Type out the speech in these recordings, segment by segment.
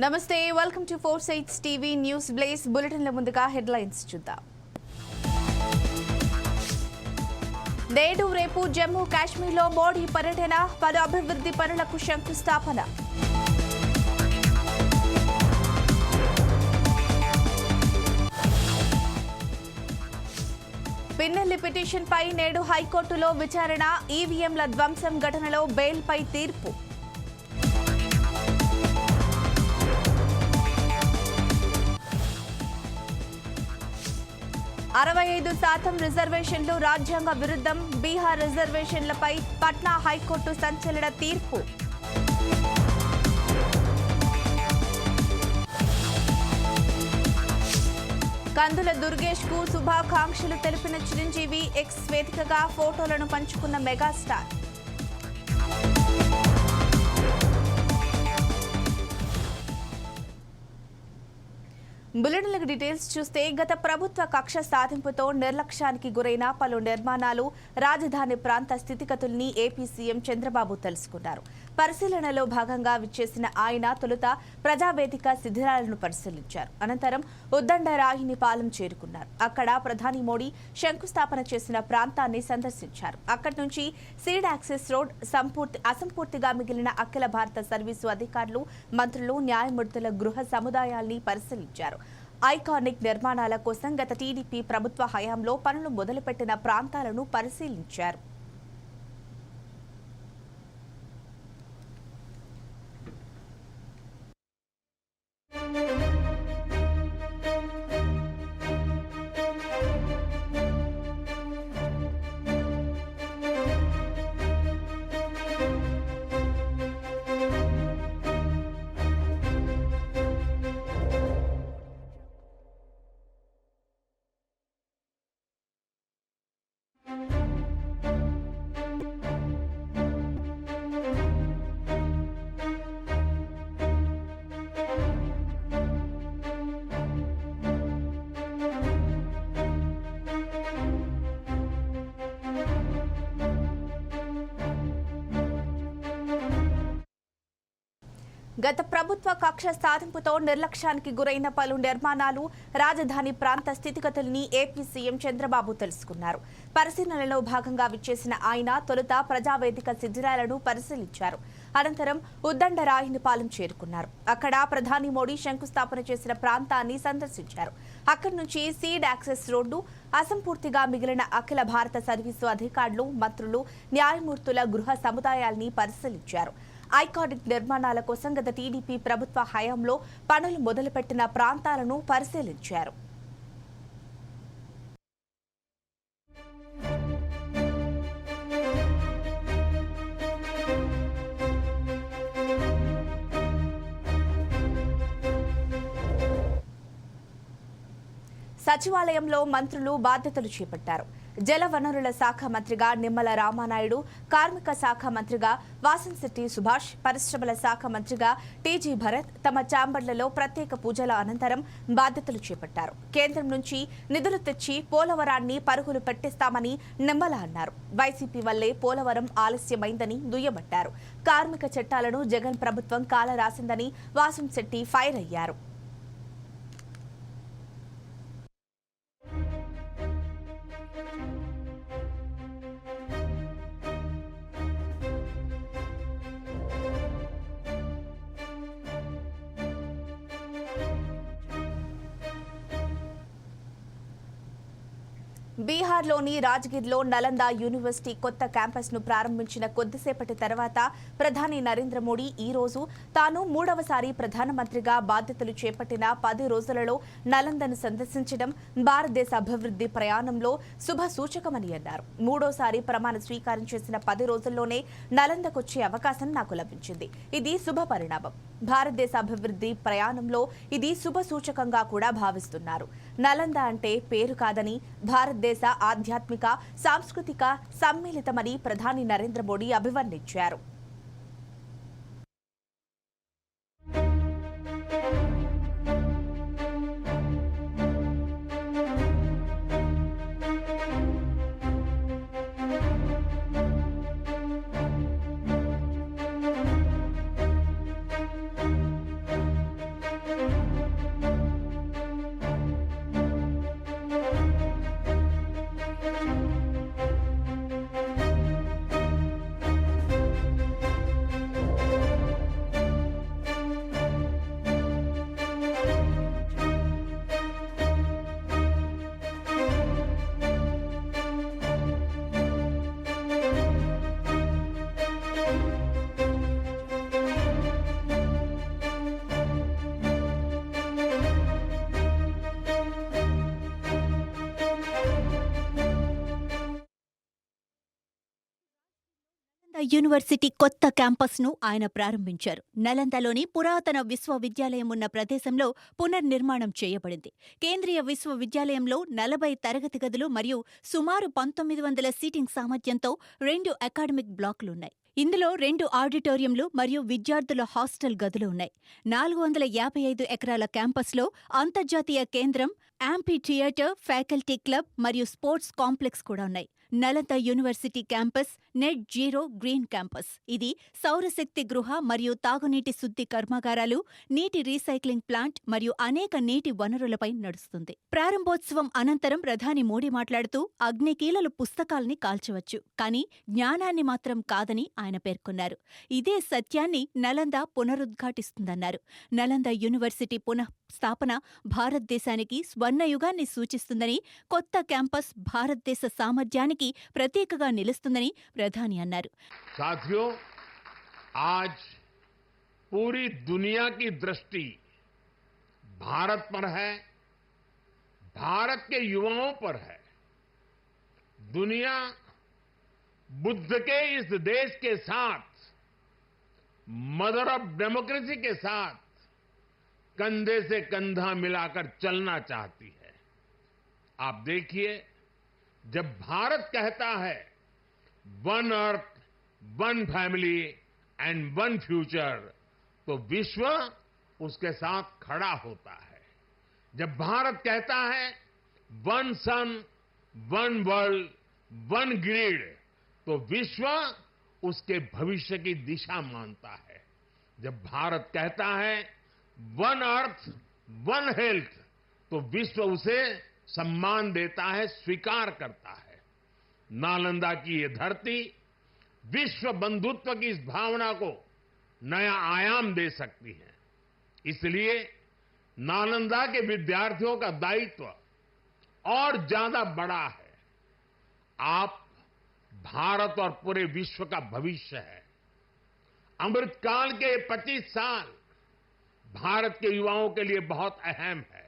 నమస్తే welcome to four sites TV news బ్లేస్ బులెటిన్ల ముందుగా హెడ్లైన్స్ చూద్దాం. నేడు రేపు జమ్మూ కాశ్మీర్లో మోడీ పర్యటన పలు అభివృద్ధి పనులకు శంకుస్థాపన. పిన్నెల్లి పిటిషన్పై నేడు హైకోర్టులో విచారణ ఈవీఎంల ధ్వంసం ఘటనలో బెయిల్పై తీర్పు. అరవై ఐదు శాతం రిజర్వేషన్లు రాజ్యాంగ విరుద్ధం. బీహార్ రిజర్వేషన్లపై పట్నా హైకోర్టు సంచలన తీర్పు. కందుల దుర్గేష్కు శుభాకాంక్షలు తెలిపిన చిరంజీవి ఎక్స్ వేదికగా ఫోటోలను పంచుకున్న మెగాస్టార్. బులెటిన్లకు డీటెయిల్స్ చూస్తే గత ప్రభుత్వ కక్ష సాధింపుతో నిర్లక్ష్యానికి గురైన పలు నిర్మాణాలు రాజధాని ప్రాంత స్థితిగతుల్ని ఏపీ సీఎం చంద్రబాబు తెలుసుకున్నారు. పరిశీలనలో భాగంగా విచ్చేసిన ఆయన తొలుత ప్రజావేదిక శిథిరాలను పరిశీలించారు. అనంతరం ఉద్దండరాయిని పాలెం చేరుకున్నారు. అక్కడ ప్రధాని మోడీ శంకుస్థాపన చేసిన ప్రాంతాన్ని సందర్శించారు. అక్కడి నుంచి సీడ్ యాక్సెస్ రోడ్ సంపూర్తి అసంపూర్తిగా మిగిలిన అఖిల భారత సర్వీసు అధికారులు మంత్రులు న్యాయమూర్తుల గృహ సముదాయాల్ని పరిశీలించారు. ఐకానిక్ నిర్మాణాల కోసం గత టీడీపీ ప్రభుత్వ హయాంలో పనులు మొదలుపెట్టిన ప్రాంతాలను పరిశీలించారు. గత ప్రభుత్వ కక్ష సాధింపుతో నిర్లక్ష్యానికి గురైన పలు నిర్మాణాలు రాజధాని ప్రాంత స్థితిగతుల్ని ఏపీ సీఎం చంద్రబాబు తెలుసుకున్నారు. పరిశీలనలో భాగంగా విచ్చేసిన ఆయన తొలుత ప్రజావేదిక శిథిరాలను పరిశీలించారు. అనంతరం ఉద్దండరాయినిపాలెం చేరుకున్నారు. అక్కడ ప్రధాని మోడీ శంకుస్థాపన చేసిన ప్రాంతాన్ని సందర్శించారు. అక్కడి నుంచి సీడ్ యాక్సెస్ రోడ్డు అసంపూర్తిగా మిగిలిన అఖిల భారత సర్వీసు అధికారులు మంత్రులు న్యాయమూర్తుల గృహ సముదాయాల్ని పరిశీలించారు. ఐకానిక్ నిర్మాణాల కోసం గత టీడీపీ ప్రభుత్వ హయాంలో పనులు మొదలుపెట్టిన ప్రాంతాలను పరిశీలించారు. సచివాలయంలో మంత్రులు బాధ్యతలు చేపట్టారు. జలవనరుల శాఖ మంత్రిగా నిమ్మల రామానాయుడు కార్మిక శాఖ మంత్రిగా వాసంశెట్టి సుభాష్ పరిశ్రమల శాఖ మంత్రిగా టీజీ భరత్ తమ ఛాంబర్లలో ప్రత్యేక పూజల అనంతరం బాధ్యతలు చేపట్టారు. కేంద్రం నుంచి నిధులు తెచ్చి పోలవరాన్ని పరుగులు పెట్టిస్తామని నిమ్మల అన్నారు. వైసీపీ వల్లే పోలవరం ఆలస్యమైందని దుయ్యబట్టారు. కార్మిక చట్టాలను జగన్ ప్రభుత్వం కాల రాసిందని వాసంశెట్టి ఫైర్ అయ్యారు. బీహార్లోని రాజ్గిర్లో నలంద యూనివర్సిటీ కొత్త క్యాంపస్ను ప్రారంభించిన కొద్దిసేపటి తర్వాత ప్రధాని నరేంద్ర మోడీ ఈ రోజు తాను మూడవసారి ప్రధానమంత్రిగా బాధ్యతలు చేపట్టిన పది రోజులలో నలందను సందర్శించడం భారతదేశ అభివృద్ధి ప్రయాణంలో శుభ సూచకమని అన్నారు. మూడోసారి ప్రమాణ స్వీకారం చేసిన పది రోజుల్లోనే నలందకొచ్చే అవకాశం నాకు లభించింది. ఇది శుభ పరిణామం. భారతదేశ అభివృద్ధి ప్రయాణంలో ఇది శుభ సూచకంగా కూడా భావిస్తున్నారు. నలంద అంటే పేరు కాదని భారతదేశ ఆధ్యాత్మిక సాంస్కృతిక సమ్మిళితమని ప్రధాని నరేంద్ర మోడీ అభివర్ణించారు. యూనివర్సిటీ కొత్త క్యాంపస్ను ఆయన ప్రారంభించారు. నలందలోని పురాతన విశ్వవిద్యాలయం ఉన్న ప్రదేశంలో పునర్నిర్మాణం చేయబడింది. కేంద్రీయ విశ్వవిద్యాలయంలో నలభై తరగతి గదులు మరియు సుమారు పంతొమ్మిది వందల సీటింగ్ సామర్థ్యంతో రెండు అకాడమిక్ బ్లాక్లున్నాయి. ఇందులో రెండు ఆడిటోరియంలు మరియు విద్యార్థుల హాస్టల్ గదులు ఉన్నాయి. నాలుగు వందల యాభై ఐదు ఎకరాల క్యాంపస్లో అంతర్జాతీయ కేంద్రం యాంపీ థియేటర్ ఫ్యాకల్టీ క్లబ్ మరియు స్పోర్ట్స్ కాంప్లెక్స్ కూడా ఉన్నాయి. Nalanda university campus net zero green campus. ఇది సౌరశక్తి గృహ మరియు తాగునీటి శుద్ధి కర్మాగారాలు నీటి రీసైక్లింగ్ ప్లాంట్ మరియు అనేక నీటి వనరులపై నడుస్తుంది. ప్రారంభోత్సవం అనంతరం ప్రధాని మోడీ మాట్లాడుతూ అగ్నికీలలు పుస్తకాల్ని కాల్చవచ్చు కానీ జ్ఞానాన్ని మాత్రం కాదని ఆయన పేర్కొన్నారు. ఇదే సత్యాన్ని నలంద పునరుద్ఘాటిస్తుందన్నారు. నలంద యూనివర్సిటీ పునః స్థాపన భారతదేశానికి స్వర్ణయుగాన్ని సూచిస్తుందని కొత్త క్యాంపస్ భారతదేశ సామర్థ్యానికి ప్రతీకగా నిలుస్తుందని ప్రధాని అన్నారు साथियों आज पूरी दुनिया की दृष्टि भारत पर है भारत के युवाओं पर है दुनिया बुद्ध के इस देश के साथ मदर ऑफ डेमोक्रेसी के साथ कंधे से कंधा मिलाकर चलना चाहती है आप देखिए जब भारत कहता है one earth one family and one future तो विश्व उसके साथ खड़ा होता है। जब भारत कहता है one sun one world one grid तो विश्व उसके भविष्य की दिशा मानता है। जब भारत कहता है वन अर्थ वन हेल्थ तो विश्व उसे सम्मान देता है, स्वीकार करता है। नालंदा की ये धरती विश्व बंधुत्व की इस भावना को नया आयाम दे सकती है। इसलिए नालंदा के विद्यार्थियों का दायित्व और ज़्यादा बड़ा है। आप भारत और पूरे विश्व का भविष्य है। अमृतकाल के 25 साल भारत के युवाओं के लिए बहुत अहम है।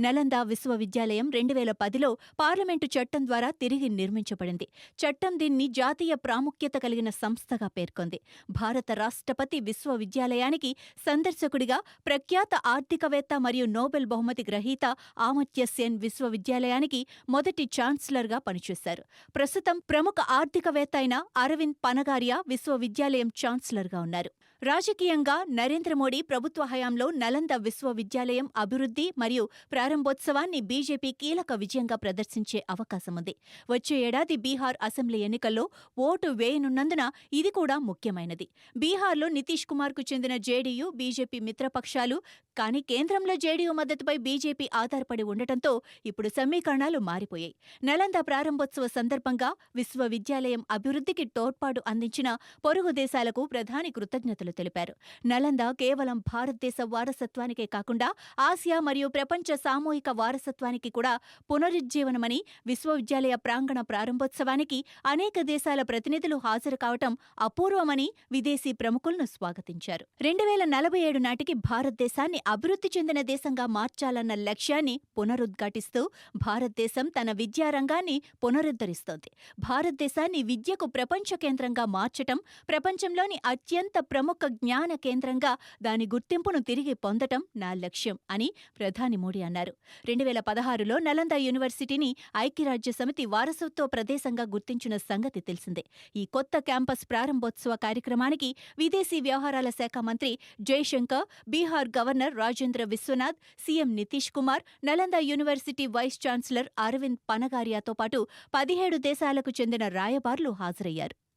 నలంద విశ్వవిద్యాలయం రెండు వేల పదిలో పార్లమెంటు చట్టం ద్వారా తిరిగి నిర్మించబడింది. చట్టం దీన్ని జాతీయ ప్రాముఖ్యత కలిగిన సంస్థగా పేర్కొంది. భారత రాష్ట్రపతి విశ్వవిద్యాలయానికి సందర్శకుడిగా ప్రఖ్యాత ఆర్థికవేత్త మరియు నోబెల్ బహుమతి గ్రహీత ఆమత్య సేన్ విశ్వవిద్యాలయానికి మొదటి ఛాన్సలర్గా పనిచేశారు. ప్రస్తుతం ప్రముఖ ఆర్థికవేత్త అయిన అరవింద్ పనగారియా విశ్వవిద్యాలయం ఛాన్సలర్గా ఉన్నారు. రాజకీయంగా నరేంద్ర మోడీ ప్రభుత్వ హయాంలో నలంద విశ్వవిద్యాలయం అభివృద్ధి మరియు ప్రారంభోత్సవాన్ని బీజేపీ కీలక విజయంగా ప్రదర్శించే అవకాశముంది. వచ్చే ఏడాది బీహార్ అసెంబ్లీ ఎన్నికల్లో ఓటు వేయనున్నందున ఇది కూడా ముఖ్యమైనది. బీహార్లో నితీష్ కుమార్కు చెందిన జేడీయూ బీజేపీ మిత్రపక్షాలు కానీ కేంద్రంలో జేడీయూ మద్దతుపై బీజేపీ ఆధారపడి ఉండటంతో ఇప్పుడు సమీకరణాలు మారిపోయాయి. నలంద ప్రారంభోత్సవ సందర్భంగా విశ్వవిద్యాలయం అభివృద్ధికి తోడ్పాటు అందించిన పొరుగు దేశాలకు ప్రధాని కృతజ్ఞతలు తెలిపారు. నలంద కేవలం భారతదేశ వారసత్వానికే కాకుండా ఆసియా మరియు ప్రపంచ సామూహిక వారసత్వానికి కూడా పునరుజ్జీవనమని విశ్వవిద్యాలయ ప్రాంగణ ప్రారంభోత్సవానికి అనేక దేశాల ప్రతినిధులు హాజరు కావటం అపూర్వమని విదేశీ ప్రముఖులను స్వాగతించారు. రెండు వేల నలభై ఏడు నాటికి భారతదేశాన్ని అభివృద్ధి చెందిన దేశంగా మార్చాలన్న లక్ష్యాన్ని పునరుద్ఘాటిస్తూ భారతదేశం తన విద్యారంగాన్ని పునరుద్ధరిస్తోంది. భారతదేశాన్ని విద్యకు ప్రపంచ కేంద్రంగా మార్చటం ప్రపంచంలోని అత్యంత ప్రముఖ ఒక జ్ఞాన కేంద్రంగా దాని గుర్తింపును తిరిగి పొందటం నా లక్ష్యం అని ప్రధాని మోడీ అన్నారు. రెండు వేల పదహారులో నలంద యూనివర్సిటీని ఐక్యరాజ్య సమితి వారసత్వ ప్రదేశంగా గుర్తించిన సంగతి తెలిసిందే. ఈ కొత్త క్యాంపస్ ప్రారంభోత్సవ కార్యక్రమానికి విదేశీ వ్యవహారాల శాఖ మంత్రి Jaishankar Bihar governor Rajendra Vishwanath CM Nitish Kumar Nalanda university vice chancellor Arvind పనగారియాతో పాటు పదిహేడు దేశాలకు చెందిన రాయబార్లు హాజరయ్యారు.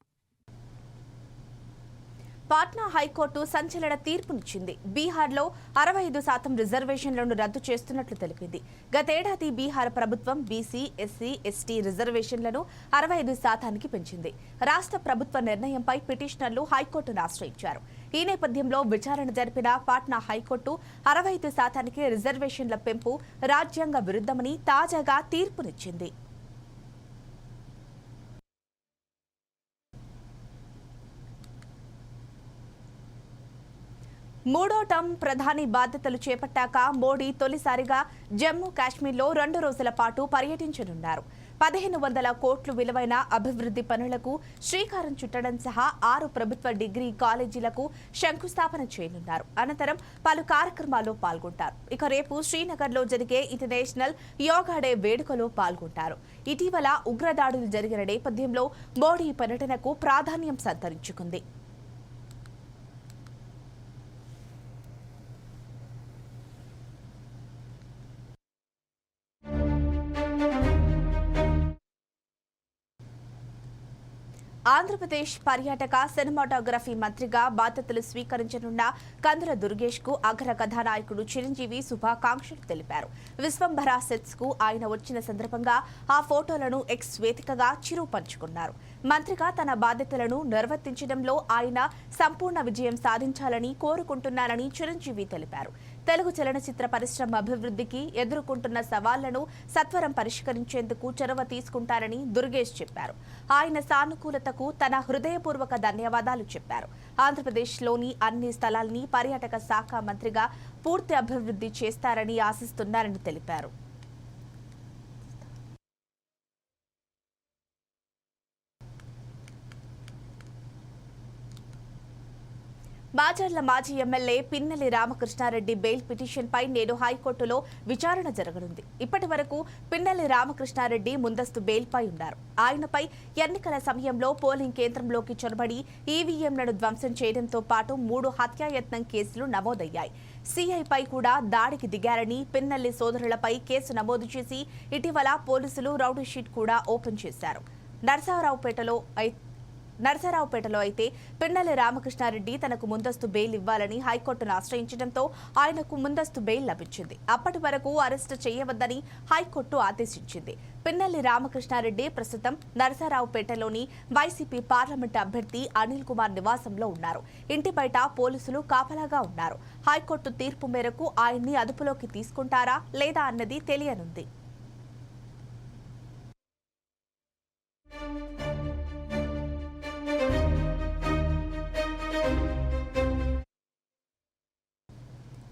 పాట్నా హైకోర్టు సంచలన తీర్పునిచ్చింది. బీహార్లో అరవై ఐదు శాతం రిజర్వేషన్లను రద్దు చేస్తున్నట్లు తెలిపింది. గతేడాది బీహార్ ప్రభుత్వం బీసీ ఎస్సీ ఎస్టీ రిజర్వేషన్లను అరవై ఐదు శాతానికి పెంచింది. రాష్ట్ర ప్రభుత్వ నిర్ణయంపై పిటిషనర్లు హైకోర్టును ఆశ్రయించారు. ఈ నేపథ్యంలో విచారణ జరిపిన పాట్నా హైకోర్టు అరవై ఐదు శాతానికి రిజర్వేషన్ల పెంపు రాజ్యాంగ విరుద్ధమని తాజాగా తీర్పునిచ్చింది. మూడో టర్మ్ ప్రధాని బాధ్యతలు చేపట్టాక మోడీ తొలిసారిగా జమ్మూ కాశ్మీర్లో రెండు రోజుల పాటు పర్యటించనున్నారు. పదిహేను వందల కోట్లు విలువైన అభివృద్ధి పనులకు శ్రీకారం చుట్టడం సహా ఆరు ప్రభుత్వ డిగ్రీ కాలేజీలకు శంకుస్థాపన చేయనున్నారు. అనంతరం పలు కార్యక్రమాల్లో పాల్గొంటారు. ఇక రేపు శ్రీనగర్లో జరిగే ఇంటర్నేషనల్ యోగా డే వేడుకలో పాల్గొంటారు. ఇటీవల ఉగ్రదాడులు జరిగిన నేపథ్యంలో మోడీ పర్యటనకు ప్రాధాన్యం సంతరించుకుంది. ఆంధ్రప్రదేశ్ పర్యాటక సినిమాటోగ్రఫీ మంత్రిగా బాధ్యతలు స్వీకరించనున్న కందుల దుర్గేష్కు అగ్ర కథానాయకుడు చిరంజీవి శుభాకాంక్షలు తెలిపారు. విశ్వంభర సెట్స్కు ఆయన వచ్చిన సందర్భంగా ఆ ఫోటోలను ఎక్స్ వేదికగా చిరు పంచుకున్నారు మంత్రిగా తన బాధ్యతలను నిర్వర్తించడంలో ఆయన సంపూర్ణ విజయం సాధించాలని కోరుకుంటున్నారని చిరంజీవి తెలిపారు. తెలుగు చలనచిత్ర పరిశ్రమ అభివృద్ధికి ఎదుర్కొంటున్న సవాళ్ళను సత్వరం పరిష్కరించేందుకు చొరవ తీసుకుంటారని దుర్గేష్ చెప్పారు. ఆయన సానుకూలతకు తన హృదయపూర్వక ధన్యవాదాలు చెప్పారు. ఆంధ్రప్రదేశ్లోని అన్ని స్థలాల్ని పర్యాటక శాఖ మంత్రిగా పూర్తి అభివృద్ధి చేస్తారని ఆశిస్తున్నారని తెలిపారు. మాచర్ల మాజీ ఎమ్మెల్యే పిన్నెల్లి రామకృష్ణారెడ్డి బెయిల్ పిటిషన్పై నేడు హైకోర్టులో విచారణ జరగనుంది. ఇప్పటి వరకు పిన్నెల్లి రామకృష్ణారెడ్డి ముందస్తు బెయిల్పై ఉన్నారు. ఆయనపై ఎన్నికల సమయంలో పోలింగ్ కేంద్రంలోకి చొరబడి ఈవీఎంలను ధ్వంసం చేయడంతో పాటు మూడు హత్యాయత్నం కేసులు నమోదయ్యాయి. సీఐపై కూడా దాడికి దిగారని పిన్నెల్లి సోదరులపై కేసు నమోదు చేసి ఇటీవల పోలీసులు రౌడీషీట్ కూడా ఓపెన్ చేశారు. నరసారావుపేటలో ఐ- నరసరావుపేటలో అయితే పిన్నెల్లి రామకృష్ణారెడ్డి తనకు ముందస్తు బెయిల్ ఇవ్వాలని హైకోర్టును ఆశ్రయించడంతో ఆయనకు ముందస్తు బెయిల్ లభించింది. అప్పటి వరకు అరెస్టు చేయవద్దని హైకోర్టు ఆదేశించింది. పిన్నెల్లి రామకృష్ణారెడ్డి ప్రస్తుతం నరసరావుపేటలోని వైసీపీ పార్లమెంటు అభ్యర్థి అనిల్ కుమార్ నివాసంలో ఉన్నారు. ఇంటి బయట పోలీసులు కాపలాగా ఉన్నారు. హైకోర్టు తీర్పు మేరకు ఆయన్ని అదుపులోకి తీసుకుంటారా లేదా అన్నది తెలియనుంది.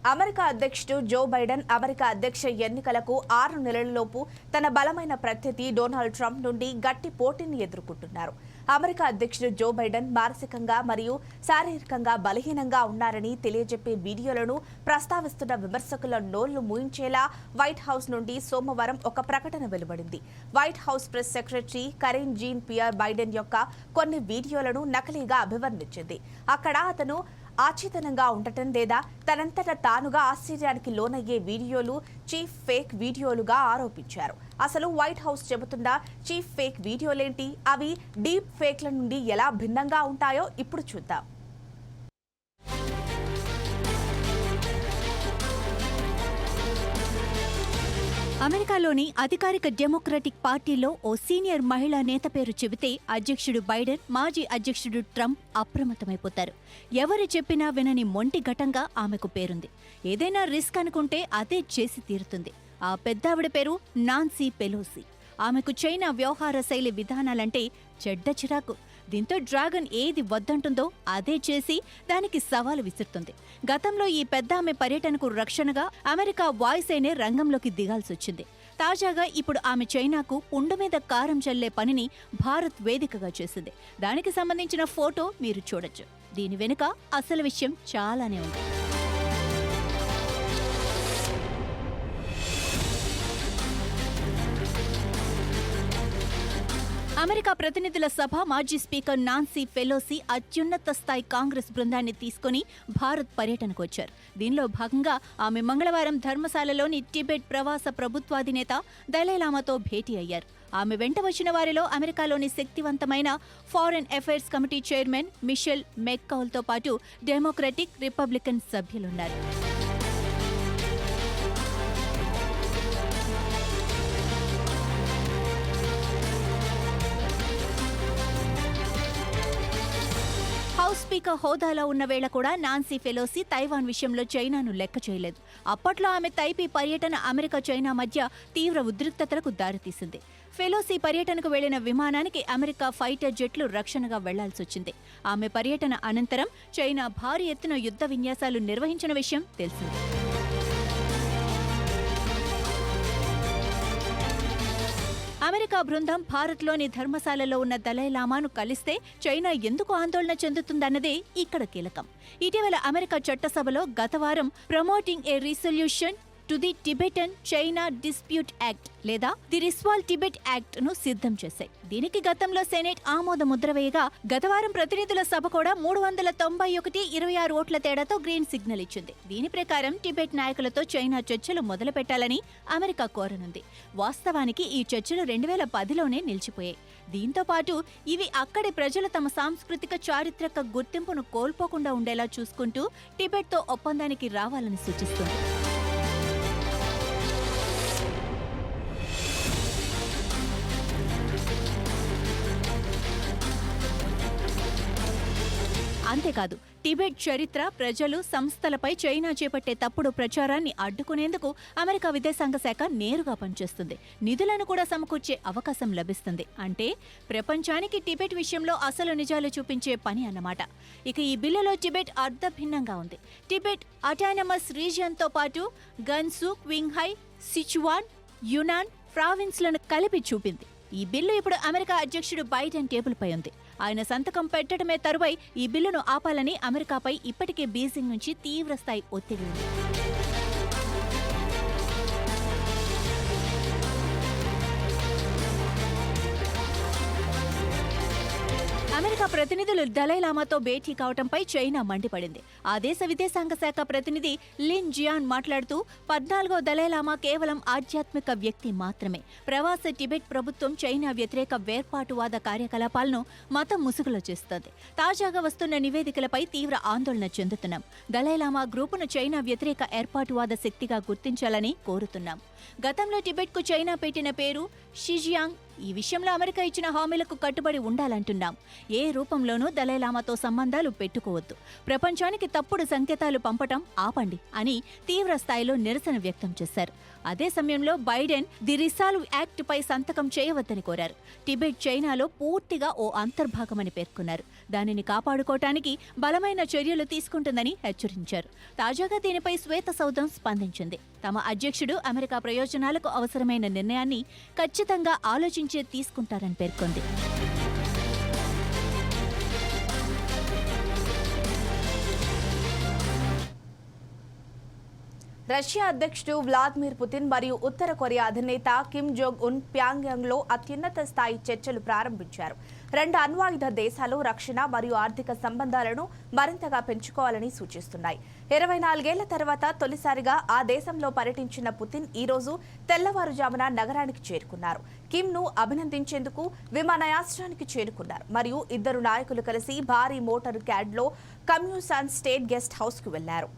అమెరికా అధ్యక్షుడు జో బైడెన్ అమెరికా అధ్యక్ష ఎన్నికలకు ఆరు నెలలలోపు తన బలమైన ప్రత్యర్థి డొనాల్డ్ ట్రంప్ నుండి గట్టి పోటీని ఎదుర్కొంటున్నారు. అమెరికా అధ్యక్షుడు జో బైడెన్ మానసికంగా మరియు శారీరకంగా బలహీనంగా ఉన్నారని తెలియజెప్పే వీడియోలను ప్రస్తావిస్తున్న విమర్శకుల నోళ్ళు మూయించేలా వైట్ హౌస్ నుండి సోమవారం ఒక ప్రకటన వెలువడింది. White House press secretary Karine Jean Pierre Biden యొక్క కొన్ని వీడియోలను నకిలీగా అభివర్ణించింది. అక్కడ అతను అచేతనంగా ఉండటం లేదా తనంతట తానుగా ఆశ్చర్యానికి లోనయ్యే వీడియోలు చీఫ్ ఫేక్ వీడియోలుగా ఆరోపించారు. అసలు వైట్ హౌస్ చెబుతున్న చీఫ్ ఫేక్ వీడియోలేంటి? అవి డీప్ ఫేక్ల నుండి ఎలా భిన్నంగా ఉంటాయో ఇప్పుడు చూద్దాం. అమెరికాలోని అధికారిక డెమోక్రటిక్ పార్టీలో ఓ సీనియర్ మహిళా నేత పేరు చెబితే అధ్యక్షుడు బైడెన్ మాజీ అధ్యక్షుడు ట్రంప్ అప్రమత్తమైపోతారు. ఎవరు చెప్పినా వినని మొంటి ఘటంగా ఆమెకు పేరుంది. ఏదైనా రిస్క్ అనుకుంటే అదే చేసి తీరుతుంది. ఆ పెద్దావిడ పేరు నాన్సీ పెలోసి. ఆమెకు చైనా వ్యవహార శైలి విధానాలంటే చెడ్డ చిరాకు. దీంతో డ్రాగన్ ఏది వద్దంటుందో అదే చేసి దానికి సవాలు విసురుతుంది. గతంలో ఈ పెద్ద ఆమె పర్యటనకు రక్షణగా అమెరికా వాయుసేనే రంగంలోకి దిగాల్సి వచ్చింది. తాజాగా ఇప్పుడు ఆమె చైనాకు పుండు మీద కారం చల్లే పనిని భారత్ వేదికగా చేసింది. దానికి సంబంధించిన ఫోటో మీరు చూడొచ్చు. దీని వెనుక అసలు విషయం చాలానే ఉంది. అమెరికా ప్రతినిధుల సభ మాజీ స్పీకర్ నాన్సీ ఫెలోసి అత్యున్నత స్థాయి కాంగ్రెస్ బృందాన్ని తీసుకుని భారత్ పర్యటనకు వచ్చారు. దీనిలో భాగంగా ఆమె మంగళవారం ధర్మశాలలోని టిబెట్ ప్రవాస ప్రభుత్వాధినేత దలైలామాతో భేటీ అయ్యారు. ఆమె వెంట వచ్చిన వారిలో అమెరికాలోని శక్తివంతమైన foreign affairs committee chairman Michael మెక్కౌల్తో పాటు డెమోక్రటిక్ రిపబ్లికన్ సభ్యులున్నారు. స్పీకర్ హోదాలో ఉన్న వేళ కూడా నాన్సీ ఫెలోసి తైవాన్ విషయంలో చైనాను లెక్క చేయలేదు. అప్పట్లో ఆమె తైపీ పర్యటన అమెరికా చైనా మధ్య తీవ్ర ఉద్రిక్తతలకు దారితీసింది. ఫెలోసి పర్యటనకు వెళ్ళిన విమానానికి అమెరికా ఫైటర్ జెట్లు రక్షణగా వెళ్ళాల్సొచ్చింది ఆమె పర్యటన అనంతరం చైనా భారీ ఎత్తున యుద్ధ విన్యాసాలు నిర్వహించిన విషయం తెలిసింది. అమెరికా బృందం భారత్లోని ధర్మశాలలో ఉన్న దలైలామాను కలిస్తే చైనా ఎందుకు ఆందోళన చెందుతుందన్నదే ఇక్కడ కీలకం. ఇటీవల అమెరికా చట్టసభలో గత వారం promoting a resolution to the Tibetan China dispute act లేదా ది రిస్వాల్ టిబెట్ యాక్ట్ను సిద్ధం చేశాయి. దీనికి గతంలో సెనేట్ ఆమోద ముద్ర వేయగా గతవారం ప్రతినిధుల సభ కూడా మూడు వందల తొంభై ఒకటి ఇరవై ఆరు ఓట్ల తేడాతో గ్రీన్ సిగ్నల్ ఇచ్చింది. దీని ప్రకారం టిబెట్ నాయకులతో చైనా చర్చలు మొదలు పెట్టాలని అమెరికా కోరనుంది. వాస్తవానికి ఈ చర్చలు రెండు వేల పదిలోనే నిలిచిపోయాయి. దీంతో పాటు ఇవి అక్కడి ప్రజలు తమ సాంస్కృతిక చారిత్రక గుర్తింపును కోల్పోకుండా ఉండేలా చూసుకుంటూ టిబెట్తో ఒప్పందానికి రావాలని సూచిస్తుంది. అంతేకాదు టిబెట్ చరిత్ర ప్రజలు సంస్థలపై చైనా చేపట్టే తప్పుడు ప్రచారాన్ని అడ్డుకునేందుకు అమెరికా విదేశాంగ శాఖ నేరుగా పనిచేస్తుంది. నిధులను కూడా సమకూర్చే అవకాశం లభిస్తుంది. అంటే ప్రపంచానికి టిబెట్ విషయంలో అసలు నిజాలు చూపించే పని అన్నమాట. ఇక ఈ బిల్లులో టిబెట్ అర్ధభిన్నంగా ఉంది. టిబెట్ అటానమస్ రీజియన్తో పాటు గన్సు క్వింగ్హై సిచువాన్ యునాన్ ప్రావిన్స్లను కలిపి చూపింది. ఈ బిల్లు ఇప్పుడు అమెరికా అధ్యక్షుడు బైడెన్ టేబుల్పై ఉంది. ఆయన సంతకం పెట్టడమే తరువై ఈ బిల్లును ఆపాలని అమెరికాపై ఇప్పటికే బీజింగ్ నుంచి తీవ్రస్థాయి ఒత్తిడి ఉంది. ప్రతినిధులు దలైలామాతో భేటీ కావటంపై చైనా మండిపడింది. ఆ దేశ విదేశాంగ శాఖ ప్రతినిధి లిన్ జియాన్ మాట్లాడుతూ పద్నాలుగో దలైలామా కేవలం ఆధ్యాత్మిక వ్యక్తి మాత్రమే. ప్రవాస టిబెట్ ప్రభుత్వం చైనా వ్యతిరేక వేర్పాటువాద కార్యకలాపాలను మతం ముసుగులో చేస్తోంది. తాజాగా వస్తున్న నివేదికలపై తీవ్ర ఆందోళన చెందుతున్నాం. దలైలామా గ్రూపును చైనా వ్యతిరేక ఏర్పాటువాద శక్తిగా గుర్తించాలని కోరుతున్నాం. గతంలో టిబెట్కు చైనా పెట్టిన పేరు షిజియాంగ్. ఈ విషయంలో అమెరికా ఇచ్చిన హామీలకు కట్టుబడి ఉండాలంటున్నాం. ఏ రూపంలోనూ దలైలామాతో సంబంధాలు పెట్టుకోవద్దు. ప్రపంచానికి తప్పుడు సంకేతాలు పంపటం ఆపండి అని తీవ్ర స్థాయిలో నిరసన వ్యక్తం చేశారు. అదే సమయంలో బైడెన్ ది రిసాల్వ్ యాక్ట్ పై సంతకం చేయవద్దని కోరారు. టిబెట్ చైనాలో పూర్తిగా ఓ అంతర్భాగమని పేర్కొన్నారు. దానిని కాపాడుకోవటానికి బలమైన చర్యలు తీసుకుంటుందని హెచ్చరించారు. తాజాగా దీనిపై శ్వేత సౌధం స్పందించింది. తమ అధ్యక్షుడు అమెరికా ప్రయోజనాలకు అవసరమైన నిర్ణయాన్ని ఖచ్చితంగా ఆలోచించే తీసుకుంటారని పేర్కొంది. రష్యా అధ్యక్షుడు వ్లాదిమిర్ పుతిన్ మరియు ఉత్తర కొరియా అధినేత కిమ్ జోగ్ ఉన్ ప్యాంగ్యాంగ్లో అత్యున్నత స్థాయి చర్చలు ప్రారంభించారు. రెండు అణ్వాయుధ దేశాలు రక్షణ మరియు ఆర్థిక సంబంధాలను మరింతగా పెంచుకోవాలని సూచిస్తున్నాయి. ఇరవై నాలుగేళ్ళ తర్వాత తొలిసారిగా ఆ దేశంలో పర్యటించిన పుతిన్ ఈరోజు తెల్లవారుజామున నగరానికి చేరుకున్నారు. కిమ్ను అభినందించేందుకు విమానాశ్రయానికి చేరుకున్నారు. మరియు ఇద్దరు నాయకులు కలిసి భారీ మోటార్ క్యాడ్లో కమ్యూసాన్ స్టేట్ గెస్ట్ హౌస్కు వెళ్ళారు.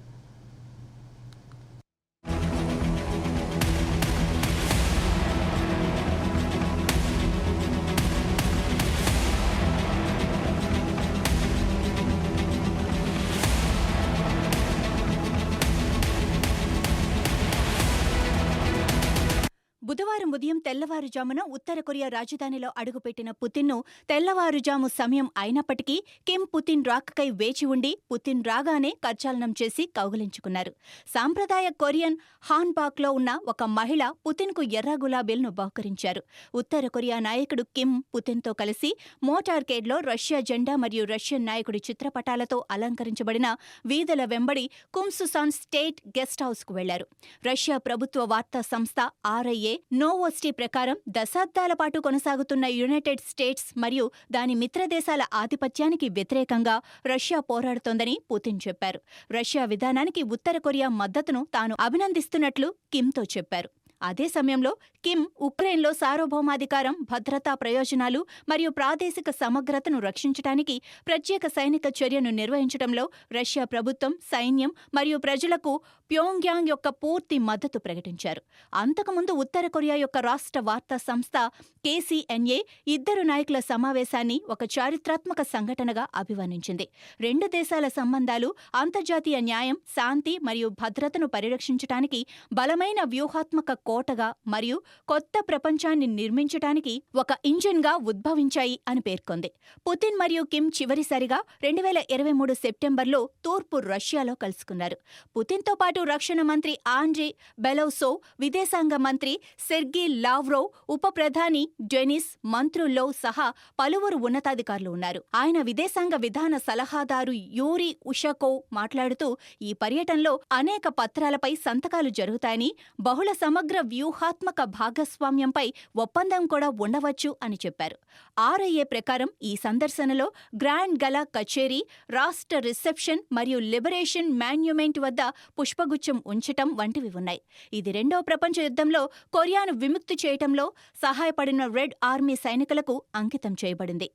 బుధవారం ఉదయం తెల్లవారుజామున ఉత్తర కొరియా రాజధానిలో అడుగుపెట్టిన పుతిన్ను తెల్లవారుజాము సమయం అయినప్పటికీ కిమ్ పుతిన్ రాకకై వేచి ఉండి పుతిన్ రాగానే కర్చాలనం చేసి కౌగులించుకున్నారు. సాంప్రదాయ కొరియన్ హాన్బాక్లో ఉన్న ఒక మహిళ పుతిన్కు ఎర్ర గులాబీలను బహుకరించారు. ఉత్తర కొరియా నాయకుడు కిమ్ పుతిన్తో కలిసి మోటార్కేడ్లో రష్యా జెండా మరియు రష్యన్ నాయకుడి చిత్రపటాలతో అలంకరించబడిన వీధుల వెంబడి కుమ్సుసాన్ స్టేట్ గెస్ట్ హౌస్కు వెళ్ళారు. రష్యా ప్రభుత్వ వార్తా సంస్థ ఆర్ఐఏ నోవోస్టీ ప్రకారం దశాబ్దాల పాటు కొనసాగుతున్న యునైటెడ్ స్టేట్స్ మరియు దాని మిత్రదేశాల ఆధిపత్యానికి వ్యతిరేకంగా రష్యా పోరాడుతోందని పుతిన్ చెప్పారు. రష్యా విధానానికి ఉత్తర కొరియా మద్దతును తాను అభినందిస్తున్నట్లు కిమ్తో చెప్పారు. అదే సమయంలో కిమ్ ఉక్రెయిన్లో సార్వభౌమాధికారం భద్రతా ప్రయోజనాలు మరియు ప్రాదేశిక సమగ్రతను రక్షించడానికి ప్రత్యేక సైనిక చర్యను నిర్వహించడంలో రష్యా ప్రభుత్వం సైన్యం మరియు ప్రజలకు ప్యోంగ్యాంగ్ యొక్క పూర్తి మద్దతు ప్రకటించారు. అంతకుముందు ఉత్తర కొరియా యొక్క రాష్ట్ర వార్తా సంస్థ కేసీఎన్ఏ ఇద్దరు నాయకుల సమావేశాన్ని ఒక చారిత్రాత్మక సంఘటనగా అభివర్ణించింది. రెండు దేశాల సంబంధాలు అంతర్జాతీయ న్యాయం శాంతి మరియు భద్రతను పరిరక్షించడానికి బలమైన వ్యూహాత్మక కోటగా మరియు కొత్త ప్రపంచాన్ని నిర్మించటానికి ఒక ఇంజిన్గా ఉద్భవించాయి అని పేర్కొంది. పుతిన్ మరియు కిమ్ చివరిసారిగా రెండు వేల ఇరవై మూడు సెప్టెంబర్లో తూర్పు రష్యాలో కలుసుకున్నారు. పుతిన్తో పాటు రక్షణ మంత్రి ఆండ్రీ బెలోసో విదేశాంగ మంత్రి సెర్గీ లావ్రోవ్ ఉప ప్రధాని డెనిస్ మంత్రుల్లో సహా పలువురు ఉన్నతాధికారులు ఉన్నారు. ఆయన విదేశాంగ విధాన సలహాదారు యూరి ఉషకో మాట్లాడుతూ ఈ పర్యటనలో అనేక పత్రాలపై సంతకాలు జరుగుతాయని బహుళ సమగ్ర వ్యూహాత్మక భాగస్వామ్యంపై ఒప్పందం కూడా ఉండవచ్చు అని చెప్పారు. ఆర్ఐఏ ప్రకారం ఈ సందర్శనలో గ్రాండ్ గలా కచేరీ రాష్ట్ర రిసెప్షన్ మరియు లిబరేషన్ మాన్యుమెంట్ వద్ద పుష్పగుచ్చం ఉంచటం వంటివి ఉన్నాయి. ఇది రెండో ప్రపంచ యుద్ధంలో కొరియాను విముక్తి చేయటంలో సహాయపడిన రెడ్ ఆర్మీ సైనికులకు అంకితం చేయబడింది.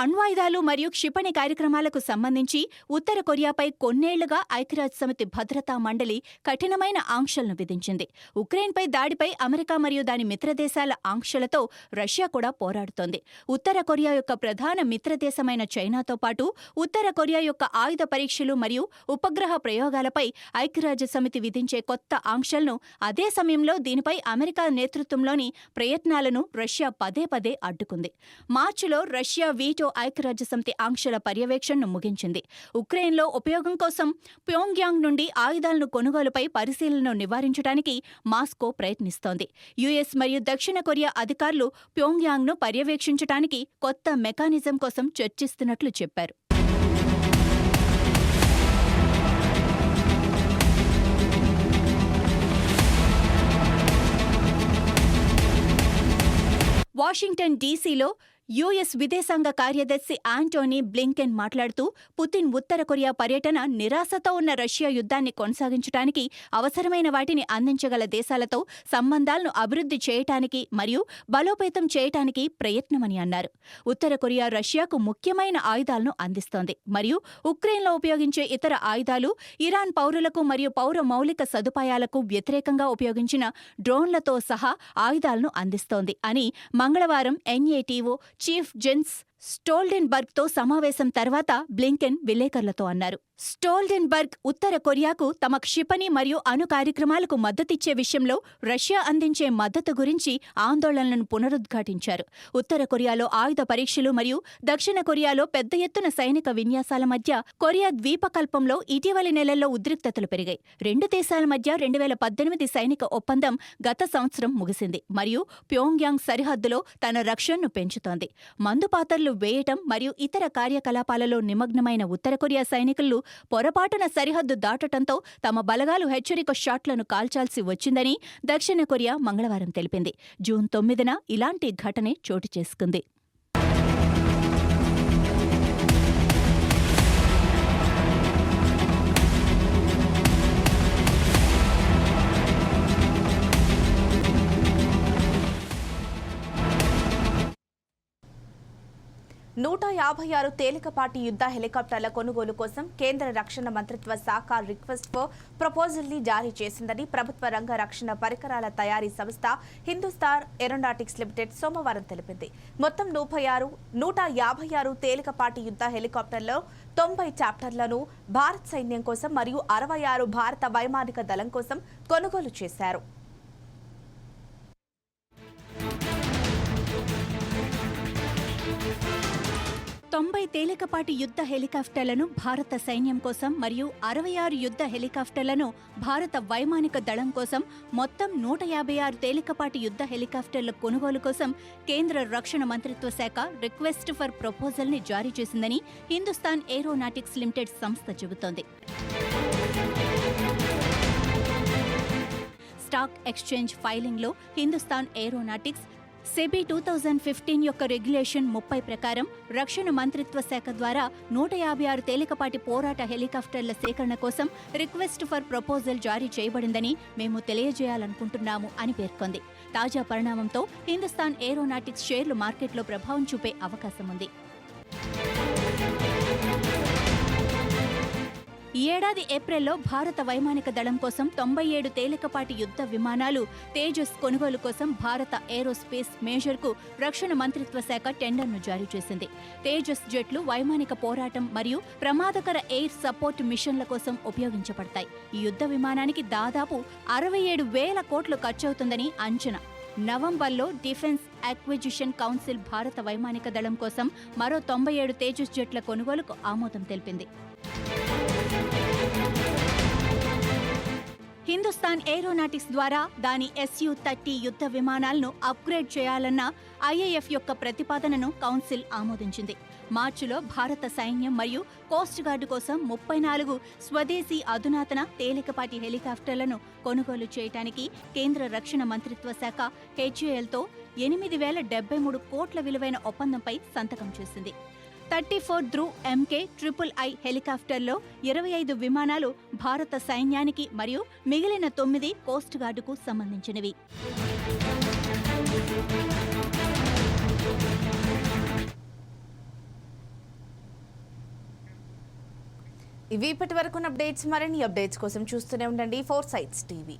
అణ్వాయుధాలు మరియు క్షిపణి కార్యక్రమాలకు సంబంధించి ఉత్తర కొరియాపై కొన్నేళ్ళుగా ఐక్యరాజ్యసమితి భద్రతా మండలి కఠినమైన ఆంక్షలను విధించింది. ఉక్రెయిన్పై దాడిపై అమెరికా మరియు దాని మిత్రదేశాల ఆంక్షలతో రష్యా కూడా పోరాడుతోంది. ఉత్తర కొరియా యొక్క ప్రధాన మిత్రదేశమైన చైనాతో పాటు ఉత్తర కొరియా యొక్క ఆయుధ పరీక్షలు మరియు ఉపగ్రహ ప్రయోగాలపై ఐక్యరాజ్యసమితి విధించే కొత్త ఆంక్షలను అదే సమయంలో దీనిపై అమెరికా నేతృత్వంలోని ప్రయత్నాలను రష్యా పదే పదే అడ్డుకుంది. మార్చిలో రష్యా వీటో ఐక్యరాజ్యసమితి ఆంక్షల పర్యవేక్షణను ముగించింది. ఉక్రెయిన్లో ఉపయోగం కోసం ప్యోంగ్యాంగ్ నుండి ఆయుధాలను కొనుగోలుపై పరిశీలనను నివారించడానికి మాస్కో ప్రయత్నిస్తోంది. యుఎస్ మరియు దక్షిణ కొరియా అధికారులు ప్యోంగ్యాంగ్ను పర్యవేక్షించడానికి కొత్త మెకానిజం కోసం చర్చిస్తున్నట్లు చెప్పారు. వాషింగ్టన్ డీసీలో యుఎస్ విదేశాంగ కార్యదర్శి ఆంటోనీ బ్లింకెన్ మాట్లాడుతూ పుతిన్ ఉత్తర కొరియా పర్యటన నిరాశతో ఉన్న రష్యా యుద్ధాన్ని కొనసాగించడానికి అవసరమైన వాటిని అందించగల దేశాలతో సంబంధాలను అభివృద్ధి చేయటానికి మరియు బలోపేతం చేయటానికి ప్రయత్నమని అన్నారు. ఉత్తర కొరియా రష్యాకు ముఖ్యమైన ఆయుధాలను అందిస్తోంది మరియు ఉక్రెయిన్లో ఉపయోగించే ఇతర ఆయుధాలు ఇరాన్ పౌరులకు మరియు పౌర మౌలిక సదుపాయాలకు వ్యతిరేకంగా ఉపయోగించిన డ్రోన్లతో సహా ఆయుధాలను అందిస్తోంది అని మంగళవారం ఎన్ఏటీఓ చీఫ్ జెన్స్ స్టోల్డెన్బర్గ్తో సమావేశం తర్వాత బ్లింకెన్ విలేకరులతో అన్నారు. స్టోల్డెన్బర్గ్ ఉత్తర కొరియాకు తమ క్షిపణి మరియు అణు కార్యక్రమాలకు మద్దతిచ్చే విషయంలో రష్యా అందించే మద్దతు గురించి ఆందోళనలను పునరుద్ఘాటించారు. ఉత్తర కొరియాలో ఆయుధ పరీక్షలు మరియు దక్షిణ కొరియాలో పెద్ద ఎత్తున సైనిక విన్యాసాల మధ్య కొరియా ద్వీపకల్పంలో ఇటీవలి నెలల్లో ఉద్రిక్తతలు పెరిగాయి. రెండు దేశాల మధ్య రెండు వేల పద్దెనిమిది సైనిక ఒప్పందం గత సంవత్సరం ముగిసింది మరియు ప్యోంగ్యాంగ్ సరిహద్దులో తన రక్షణను పెంచుతోంది. మందుపాతర్లు వేయటం మరియు ఇతర కార్యకలాపాలలో నిమగ్నమైన ఉత్తర కొరియా సైనికులు పొరపాటున సరిహద్దు దాటటంతో తమ బలగాలు హెచ్చరిక షాట్లను కాల్చాల్సి వచ్చిందని దక్షిణ కొరియా మంగళవారం తెలిపింది. జూన్ తొమ్మిదిన ఇలాంటి ఘటనే చోటు చేసుకుంది. నూట యాభై ఆరు తేలికపాటి యుద్ధ హెలికాప్టర్ల కొనుగోలు కోసం కేంద్ర రక్షణ మంత్రిత్వ శాఖ రిక్వెస్ట్ ఫర్ ప్రపోజల్ని జారీ చేసిందని ప్రభుత్వ రంగ రక్షణ పరికరాల తయారీ సంస్థ హిందుస్థాన్ ఏరోనాటిక్స్ లిమిటెడ్ సోమవారం తెలిపింది. మొత్తం నూట ఆరు నూట యాభై ఆరు తేలికపాటి యుద్ధ హెలికాప్టర్లలో తొంభై చాప్టర్లను భారత్ సైన్యం కోసం మరియు అరవై ఆరు భారత వైమానిక దళం కోసం కొనుగోలు చేశారు. తొంభై తేలికపాటి యుద్ధ హెలికాప్టర్లను భారత సైన్యం కోసం మరియు అరవై ఆరు యుద్ధ హెలికాప్టర్లను భారత వైమానిక దళం కోసం మొత్తం నూట యాభై ఆరు తేలికపాటి యుద్ధ హెలికాప్టర్ల కొనుగోలు కోసం కేంద్ర రక్షణ మంత్రిత్వ శాఖ రిక్వెస్ట్ ఫర్ ప్రపోజల్ని జారీ చేసిందని హిందుస్థాన్ ఏరోనాటిక్స్ లిమిటెడ్ సంస్థ చెబుతోంది. Stock exchange ఫైలింగ్లో Hindustan aeronautics SEBI two thousand fifteen యొక్క రెగ్యులేషన్ ముప్పై ప్రకారం రక్షణ మంత్రిత్వ శాఖ ద్వారా నూట యాభై ఆరు తేలికపాటి పోరాట హెలికాప్టర్ల సేకరణ కోసం రిక్వెస్ట్ ఫర్ ప్రపోజల్ జారీ చేయబడిందని మేము తెలియజేయాలనుకుంటున్నాము అని పేర్కొంది. తాజా పరిణామంతో హిందుస్థాన్ ఏరోనాటిక్స్ షేర్లు మార్కెట్లో ప్రభావం చూపే అవకాశం ఉంది ఈ ఏడాది ఏప్రిల్లో భారత వైమానిక దళం కోసం తొంభై ఏడు తేలికపాటి యుద్ధ విమానాలు తేజస్ కొనుగోలు కోసం భారత ఏరోస్పేస్ మేజర్కు రక్షణ మంత్రిత్వ శాఖ టెండర్ను జారీ చేసింది. తేజస్ జెట్లు వైమానిక పోరాటం మరియు ప్రమాదకర ఎయిర్ సపోర్ట్ మిషన్ల కోసం ఉపయోగించబడతాయి. ఈ యుద్ధ విమానానికి దాదాపు అరవై ఏడు వేల కోట్లు ఖర్చవుతుందని అంచనా. నవంబర్లో డిఫెన్స్ అక్విజిషన్ కౌన్సిల్ భారత వైమానిక దళం కోసం మరో తొంభై ఏడు తేజస్ జెట్ల కొనుగోలుకు ఆమోదం తెలిపింది. హిందుస్థాన్ ఏరోనాటిక్స్ ద్వారా దాని ఎస్యు థర్టీ యుద్ధ విమానాలను అప్గ్రేడ్ చేయాలన్న ఐఏఎఫ్ యొక్క ప్రతిపాదనను కౌన్సిల్ ఆమోదించింది. మార్చిలో భారత సైన్యం మరియు కోస్ట్ గార్డు కోసం ముప్పై నాలుగు స్వదేశీ అధునాతన తేలికపాటి హెలికాప్టర్లను కొనుగోలు చేయడానికి కేంద్ర రక్షణ మంత్రిత్వ శాఖ హెచ్ఏఎల్తో ఎనిమిది వేల డెబ్బై మూడు కోట్ల విలువైన ఒప్పందంపై సంతకం చేసింది. Thirty four Dhruv MK triple I హెలికాప్టర్లో ఇరవై ఐదు విమానాలు భారత సైన్యానికి మరియు మిగిలిన తొమ్మిది కోస్ట్ గార్డుకు సంబంధించినవి. ఇవి ఇప్పటి వరకు అప్డేట్స్. మరిన్ని అప్డేట్స్ కోసం చూస్తూనే ఉండండి ఫోర్ సైట్స్ టీవీ.